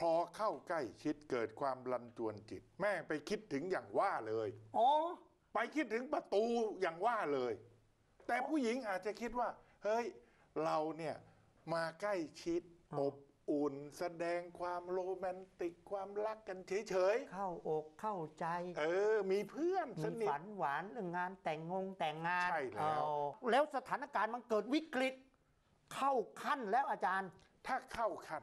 พอเข้าใกล้ชิดเกิดความรันจวนจิต แม่ไปคิดถึงอย่างว่าเลย อ๋อ ไปคิดถึงประตูอย่างว่าเลย แต่ผู้หญิงอาจจะคิดว่า เฮ้ย เราเนี่ยมาใกล้ชิดอ๋ออบอุ่นแสดงความโรแมนติกความรักกันเฉยเข้าอกเข้าใจ ๆ เออ มีเพื่อนสมีนิท ฝันหวานเรื่องงานแต่งงงแต่งงานใช่แล้ว เอาแล้วสถานการณ์มันเกิดวิกฤต เข้าขั้นแล้วอาจารย์ ถ้าเข้าขั้น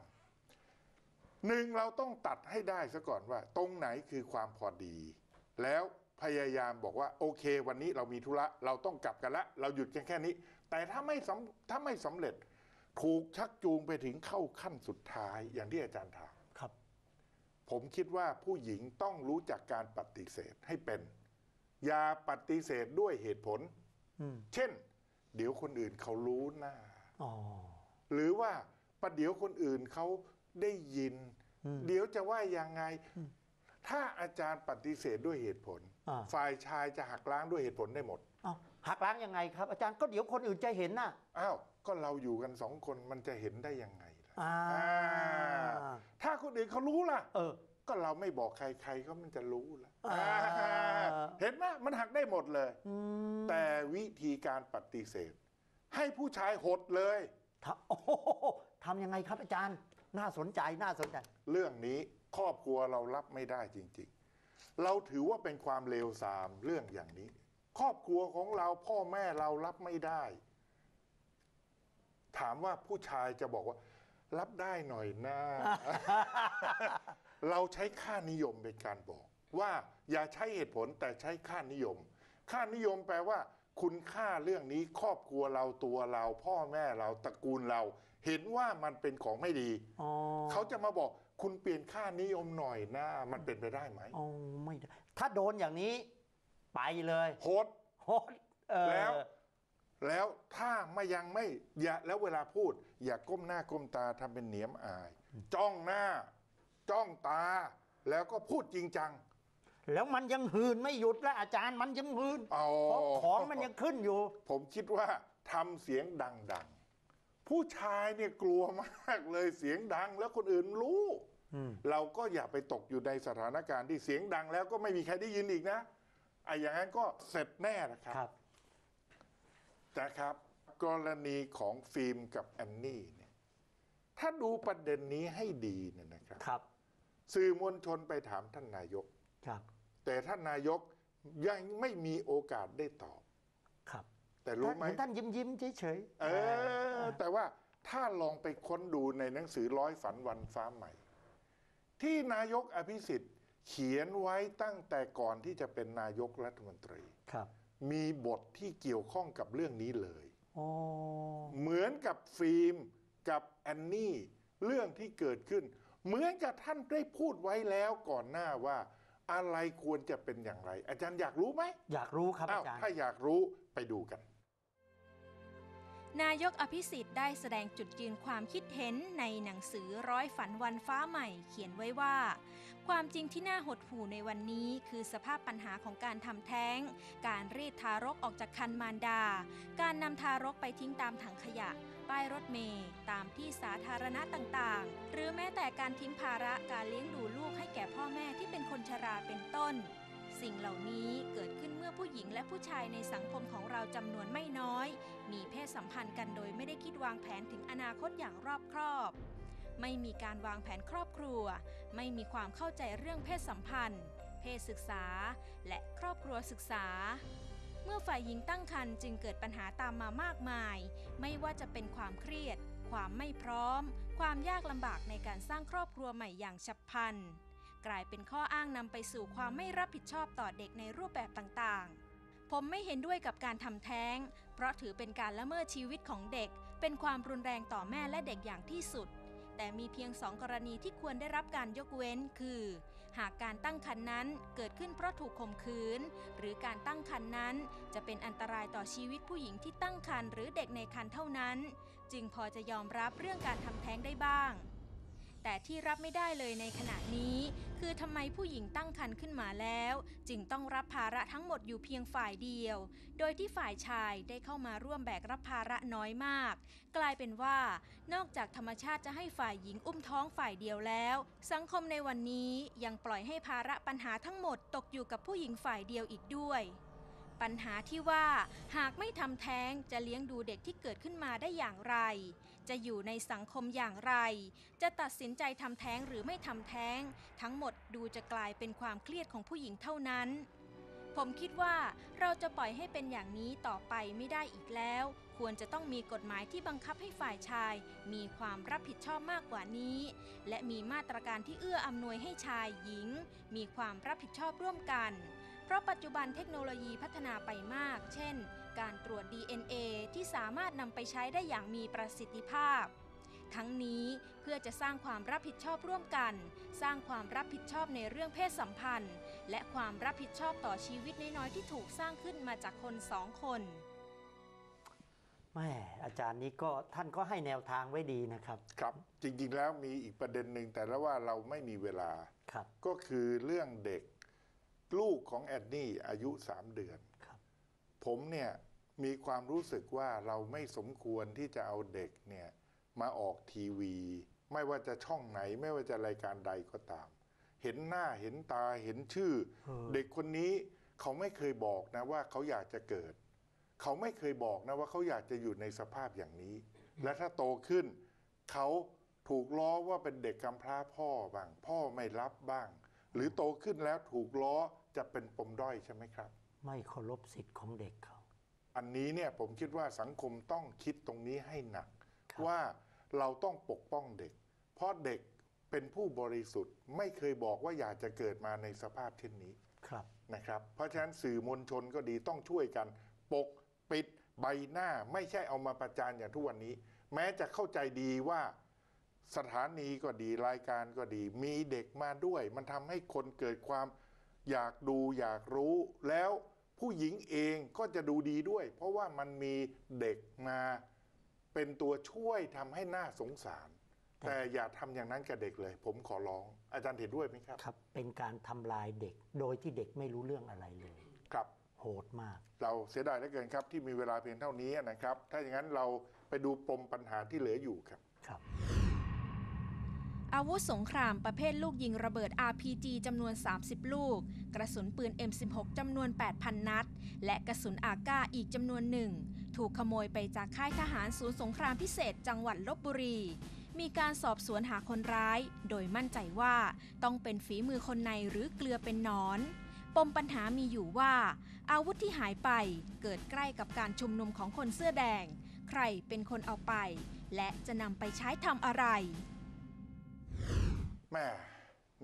หนึ่งเราต้องตัดให้ได้ซะก่อนว่า ตรงไหนคือความพอดี แล้วพยายามบอกว่าโอเค วันนี้เรามีธุระเราต้องกลับกันละ เราหยุดกันแค่นี้ แต่ถ้าไม่สำถ้าไม่สำเร็จถูกชักจูงไปถึงเข้าขั้นสุดท้ายอย่างที่อาจารย์ถามครับ ผมคิดว่าผู้หญิงต้องรู้จักการปฏิเสธให้เป็น อย่าปฏิเสธด้วยเหตุผล อืมเช่น เดี๋ยวคนอื่นเขารู้หน้า อ๋อ หรือว่าประเดี๋ยวคนอื่นเขาได้ยิน เดี๋ยวจะว่ายังไง ถ้าอาจารย์ปฏิเสธด้วยเหตุผล อ่า ฝ่ายชายจะหักล้างด้วยเหตุผลได้หมดเอาหักล้างยังไงครับ อาจารย์ก็เดี๋ยวคนอื่นจะเห็นน่ะ อ้าวก็เราอยู่กันสองคนมันจะเห็นได้ยังไงล่ะอ่า อ่าถ้าคนอื่นเขารู้ล่ะ เออ ก็เราไม่บอกใครๆก็มันจะรู้ละอ่า อ่าเห็นไหมมันหักได้หมดเลยแต่วิธีการปฏิเสธ ให้ผู้ชายหดเลย ทำโอ้โหทำยังไงครับอาจารย์ น่าสนใจน่าสนใจ เรื่องนี้ครอบครัวเรารับไม่ได้จริง ๆ เราถือว่าเป็นความเลวทรามเรื่องอย่างนี้ ครอบครัวของเราพ่อแม่เรารับไม่ได้ ถามว่าผู้ชายจะบอกว่า รับได้หน่อยนะเราใช้ค่านิยมเป็นการบอก ว่าอย่าใช้เหตุผลแต่ใช้ค่านิยม ค่านิยมแปลว่า คุณค่าเรื่องนี้ครอบครัวเราตัวเรา พ่อแม่เราตระกูลเรา เห็นว่ามันเป็นของไม่ดีอ๋อเขาจะมาบอกคุณเปลี่ยนค่านิยมหน่อยนะมันเป็นไปได้ไหมอ๋อไม่ได้ถ้าโดนอย่างนี้ ไปเลยโหดโหดเออ แล้ว แล้วถ้าไม่ยังไม่อย่าแล้วเวลาพูด อย่าก้มหน้าก้มตาทำเป็นเหนียมอาย จ้องหน้า จ้องตา แล้วก็พูดจริงจัง แล้วมันยังหืนไม่หยุดแล้วอาจารย์มันยังหืนเอาเพราะของมันยังขึ้นอยู่ ผมคิดว่าทำเสียงดังๆ ผู้ชายเนี่ยกลัวมากเลยเสียงดังแล้วคนอื่นรู้ เราก็อย่าไปตกอยู่ในสถานการณ์ที่เสียงดังแล้วก็ไม่มีใครได้ยินอีกนะไอ้อย่างนั้นก็เสร็จแน่นะครับครับ นะครับ กรณีของฟิล์มกับแอนนี่เนี่ยถ้าดูประเด็นนี้ให้ดีเนี่ยนะครับ ครับสื่อมวลชนไปถามท่านนายก ครับ แต่ท่านนายกยังไม่มีโอกาสได้ตอบ ครับแต่รู้ไหมเห็นท่านยิ้มยิ้มๆเฉยๆเออ แต่ว่าถ้าลองไปค้นดูในหนังสือร้อยฝันวันฟ้าใหม่ ที่นายกอภิสิทธิ์เขียนไว้ตั้งแต่ก่อนที่จะเป็นนายกรัฐมนตรี ครับมีบทที่เกี่ยวข้องกับเรื่องนี้เลย อ๋อเหมือนกับฟิล์มกับแอนนี่เรื่องที่เกิดขึ้น เหมือนกับท่านได้พูดไว้แล้วก่อนหน้าว่า อะไรควรจะเป็นอย่างไร อาจารย์อยากรู้ไหมอยากรู้ครับอ้าวอาจารย์ถ้าอยากรู้ไปดูกัน นายกอภิสิทธิ์ได้แสดงจุดยืนความคิดเห็นในหนังสือร้อยฝันวันฟ้าใหม่เขียนไว้ว่า ความจริงที่น่าหดหู่ในวันนี้คือสภาพปัญหาของการทำแท้ง การรีดทารกออกจากคันมารดา การนำทารกไปทิ้งตามถังขยะ ป้ายรถเมล์ตามที่สาธารณะต่างๆ หรือแม้แต่การทิ้งภาระการเลี้ยงดูลูกให้แก่พ่อแม่ที่เป็นคนชราเป็นต้น สิ่งเหล่านี้เกิดขึ้นเมื่อผู้หญิงและผู้ชายในสังคมของเราจำนวนไม่น้อย มีเพศสัมพันธ์กันโดยไม่ได้คิดวางแผนถึงอนาคตอย่างรอบครอบไม่มีการวางแผนครอบครัว ไม่มีความเข้าใจเรื่องเพศสัมพันธ์ เพศศึกษา และครอบครัวศึกษา มื่อฝ่ายหญิงตั้งครรภ์จึงเกิดปัญหาตามมามากมาย ไม่ว่าจะเป็นความเครียด ความไม่พร้อม ความยากลำบากในการสร้างครอบครัวใหม่อย่างฉับพลัน กลายเป็นข้ออ้างนำไปสู่ความไม่รับผิดชอบต่อเด็กในรูปแบบต่างๆผมไม่เห็นด้วยกับการทำแท้ง เพราะถือเป็นการละเมิดชีวิตของเด็ก เป็นความรุนแรงต่อแม่และเด็กอย่างที่สุด แต่มีเพียงสองกรณีที่ควรได้รับการยกเว้น คือ หากการตั้งครรภ์นั้นเกิดขึ้นเพราะถูกข่มขืน หรือการตั้งครรภ์นั้น จะเป็นอันตรายต่อชีวิตผู้หญิงที่ตั้งครรภ์หรือเด็กในครรภ์เท่านั้น จึงพอจะยอมรับเรื่องการทำแท้งได้บ้าง แต่ที่รับไม่ได้เลยในขณะนี้ คือทำไมผู้หญิงตั้งครรภ์ขึ้นมาแล้ว จึงต้องรับภาระทั้งหมดอยู่เพียงฝ่ายเดียว โดยที่ฝ่ายชายได้เข้ามาร่วมแบกรับภาระน้อยมาก กลายเป็นว่า นอกจากธรรมชาติจะให้ฝ่ายหญิงอุ้มท้องฝ่ายเดียวแล้ว สังคมในวันนี้ยังปล่อยให้ภาระปัญหาทั้งหมดตกอยู่กับผู้หญิงฝ่ายเดียวอีกด้วยปัญหาที่ว่าหากไม่ทำแท้งจะเลี้ยงดูเด็กที่เกิดขึ้นมาได้อย่างไร จะอยู่ในสังคมอย่างไร จะตัดสินใจทำแท้งหรือไม่ทำแท้ง ทั้งหมดดูจะกลายเป็นความเครียดของผู้หญิงเท่านั้น ผมคิดว่าเราจะปล่อยให้เป็นอย่างนี้ต่อไปไม่ได้อีกแล้ว ควรจะต้องมีกฎหมายที่บังคับให้ฝ่ายชาย มีความรับผิดชอบมากกว่านี้ และมีมาตรการที่เอื้ออำนวยให้ชายหญิง มีความรับผิดชอบร่วมกัน เพราะปัจจุบันเทคโนโลยีพัฒนาไปมาก เช่น การตรวจ DNA ที่สามารถนำไปใช้ได้อย่างมีประสิทธิภาพ ทั้งนี้เพื่อจะสร้างความรับผิดชอบร่วมกัน สร้างความรับผิดชอบในเรื่องเพศสัมพันธ์ และความรับผิดชอบต่อชีวิตน้อยๆที่ถูกสร้างขึ้นมาจากคนสองคนแม่อาจารย์นี้ก็ท่านก็ให้แนวทางไว้ดีนะครับ ครับ จริงๆแล้วมีอีกประเด็นหนึ่งแต่ละว่าเราไม่มีเวลา ครับ ก็คือเรื่องเด็กลูกของแอดนี่อายุสามเดือน ครับ ผมเนี่ย มีความรู้สึกว่าเราไม่สมควรที่จะเอาเด็กเนี่ยมาออกทีวี ไม่ว่าจะช่องไหนไม่ว่าจะรายการใดก็ตาม เห็นหน้าเห็นตาเห็นชื่อเออเด็กคนนี้เขาไม่เคยบอกนะว่าเขาอยากจะเกิด เขาไม่เคยบอกนะว่าเขาอยากจะอยู่ในสภาพอย่างนี้ และถ้าโตขึ้น เขาถูกล้อว่าเป็นเด็กกำพร้าพ่อบ้าง พ่อไม่รับบ้าง หรือโตขึ้นแล้วถูกล้อจะเป็นปมด้อยใช่ไหมครับ ไม่เคารพสิทธิ์ของเด็กเขา อันนี้เนี่ยผมคิดว่าสังคมต้องคิดตรงนี้ให้หนักครับว่าเราต้องปกป้องเด็ก เพราะเด็กเป็นผู้บริสุทธิ์ไม่เคยบอกว่าอยากจะเกิดมาในสภาพเช่นนี้ครับนะครับ เพราะฉะนั้นสื่อมวลชนก็ดีต้องช่วยกัน ปกปิดใบหน้าไม่ใช่เอามาประจานอย่างทุกวันนี้ แม้จะเข้าใจดีว่าสถานีก็ดีรายการก็ดี มีเด็กมาด้วย มันทำให้คนเกิดความอยากดูอยากรู้แล้ว ผู้หญิงเองก็จะดูดีด้วย เพราะว่ามันมีเด็กมาเป็นตัวช่วยทำให้หน่าสงสาร แต่อย่าทำอย่างนั้นกับเด็กเลย ผมขอร้อง อาจารย์เห็นด้วยไหมครับ ครับ เป็นการทำลายเด็ก โดยที่เด็กไม่รู้เรื่องอะไรเลย ครับ โหดมาก เราเสียดายเหลือเกินครับที่มีเวลาเพียงเท่านี้นะครับ ถ้าอย่างนั้นเราไปดูปมปัญหาที่เหลืออยู่ครับ ครับ อาวุธสงครามประเภทลูกยิงระเบิด RPG จำนวน 30 ลูก กระสุนปืน M16 จำนวน 8,000 นัด และกระสุนอากาอีกจำนวนหนึ่ง ถูกขโมยไปจากค่ายทหารศูนย์สงครามพิเศษจังหวัดลบบุรี มีการสอบสวนหาคนร้าย โดยมั่นใจว่าต้องเป็นฝีมือคนในหรือเกลือเป็นนอนปมปัญหามีอยู่ว่า อาวุธที่หายไปเกิดใกล้กับการชุมนุมของคนเสื้อแดง ใครเป็นคนเอาไป และจะนำไปใช้ทำอะไร แม่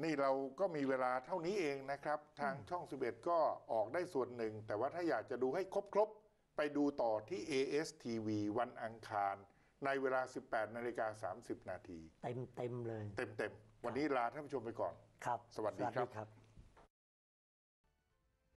นี่เราก็มีเวลาเท่านี้เองนะครับ ทางช่อง 11 ก็ออกได้ส่วนหนึ่ง แต่ว่าถ้าอยากจะดูให้ครบๆ ไปดูต่อที่ ASTV วันอังคาร ในเวลา 18นาฬิกา30 นาที เต็มเต็มๆเลย เต็มๆ วันนี้ลาท่านผู้ชมไปก่อน ครับ สวัสดีครับครับ